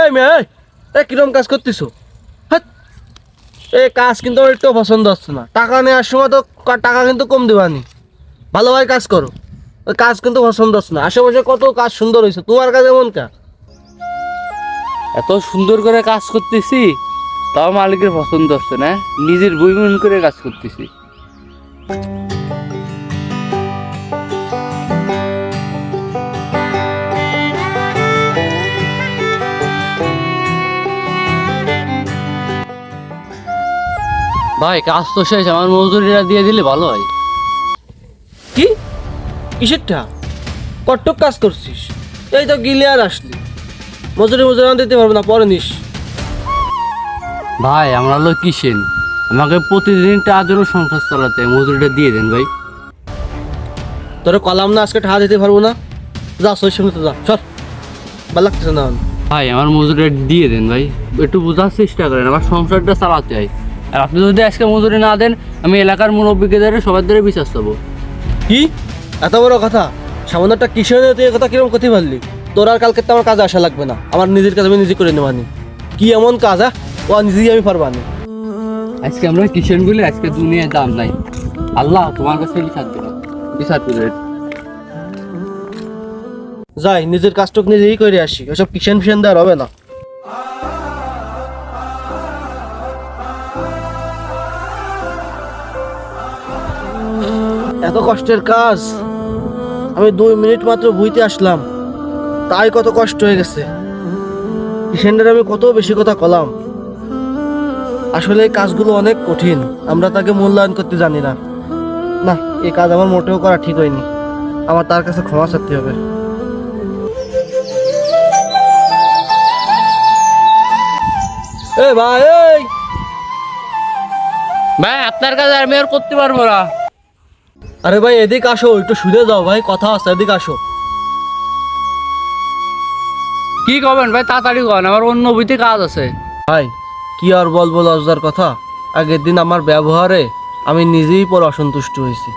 এই মেয়ে এই, কিরম কাজ করতেছো? হাট। এই কাজ কিন্তু আমার একটু পছন্দ হচ্ছে না। টাকা নেওয়ার সময় তো টাকা কিন্তু কম দেবানি ভালোভাবে কাজ করো। কাজ কিন্তু পছন্দ হচ্ছে না। আশেপাশে কত কাজ সুন্দর হয়েছে। তোমার কাজ এমন কা? এত সুন্দর করে কাজ করতেছি তাও মালিকের পছন্দ হচ্ছে না। নিজের বই মন করে কাজ করতেছি। ভাই কাজ তো শেষ আমার মজুরিটা দিয়ে দিলে ভালো হয়। কি? কিসেরটা? কট্টক কাজ করছিস? এই তো গিলে আর আসলি। মজুরি মজুরি আনতে দিতে পারব না পরে নিস। ভাই আমরা হলো কিসেন আমাকে প্রতিদিন টাকা জন্য সংসার চালাতে হয়, মজুরিটা দিয়ে দেন ভাই। তোরে কলাম না আজকে টাকা দিতে পারব না। যা সই সামনে তো যা সর ভালো লাগতেছে না। আমার। ভাই আমার মজুরিটা দিয়ে দেন ভাই। একটু বোঝার চেষ্টা করেন আমার সংসারটা চালাতে হয়। আর আপনি যদি আজকে মজুরি না দেন আমি এলাকার মুরব্বীকে ধরে সবার ধরে বিশ্বাস পাবো কি? এত বড় কথা? সামান্য একটা কিসের নিয়ে তুই কথা কীরকম করতে পারলি তোর আর কালকে তো আমার কাজে আসা লাগবে না। আমার নিজের কাজ আমি নিজে করে নেবানি কি এমন কাজ হ্যাঁ ও নিজেই আমি পারবানি আজকে আমরা কিষেন বলে আজকে দুনিয়ায় দাম নাই। আল্লাহ তোমার কাছে বিচার দিল বিচার দিল যাই নিজের কাজটুক নিজেই করে আসি। ওসব কিষেন ফিষেন দেওয়ার হবে না। এত কষ্টের কাজ। আমি দুই মিনিট মাত্র বুইতে আসলাম। তাই কত কষ্ট হয়ে গেছে। কিষেনদের আমি কত বেশি কথা কলাম। আসলে এই কাজগুলো অনেক কঠিন। আমরা তাকে মূল্যায়ন করতে জানি না। না এই কাজ আমার মোটেও করা ঠিক হয়নি। আমার তার কাছে ক্ষমা চাইতে হবে। এ ভাই ভাই, আপনার কাছে আমি আর করতে পারব না। আরে ভাই এদিক আসো একটু শুনে যাও ভাই কথা আছে এদিক আসো। কি করবেন ভাই তাড়াতাড়ি করেন আমার অন্য বইতে কাজ আছে। ভাই কি আর বলব লজ্জার কথা? আগের দিন আমার ব্যবহারে আমি নিজেই পর অসন্তুষ্ট হয়েছি।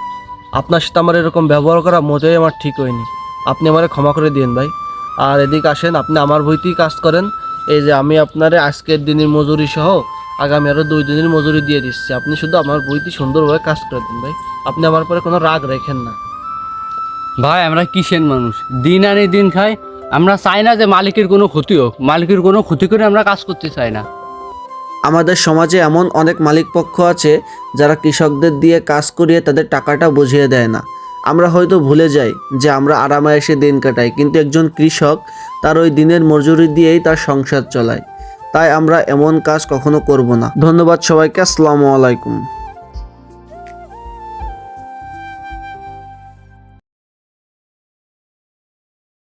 আপনার সাথে আমার এরকম ব্যবহার করা মোটেই আমার ঠিক হয়নি। আপনি আমারে ক্ষমা করে দিন ভাই। আর এদিক আসেন আপনি আমার বইতেই কাজ করেন। এই যে আমি আপনারে আজকের দিনের মজুরি সহ আগামী আরও দুই দিনের মজুরি দিয়ে দিচ্ছি। আপনি শুধু আমার বইটি সুন্দরভাবে কাজ করে দিন ভাই। আপনি আমার পরে কোনো রাগ রেখেন না। ভাই আমরা কিসেন মানুষ? দিন আনি দিন খাই। আমরা চাই না যে মালিকের কোনো ক্ষতি হোক। মালিকের কোনো ক্ষতি করে আমরা কাজ করতে চাই না। আমাদের সমাজে এমন অনেক মালিক পক্ষ আছে যারা কৃষকদের দিয়ে কাজ করিয়ে তাদের টাকাটা বুঝিয়ে দেয় না। আমরা হয়তো ভুলে যাই যে আমরা আরামে এসে দিন কাটাই কিন্তু একজন কৃষক তার ওই দিনের মজুরি দিয়েই তার সংসার চলায়। তাই আমরা এমন কাজ কখনো করব না। ধন্যবাদ সবাইকে আসসালামু আলাইকুম।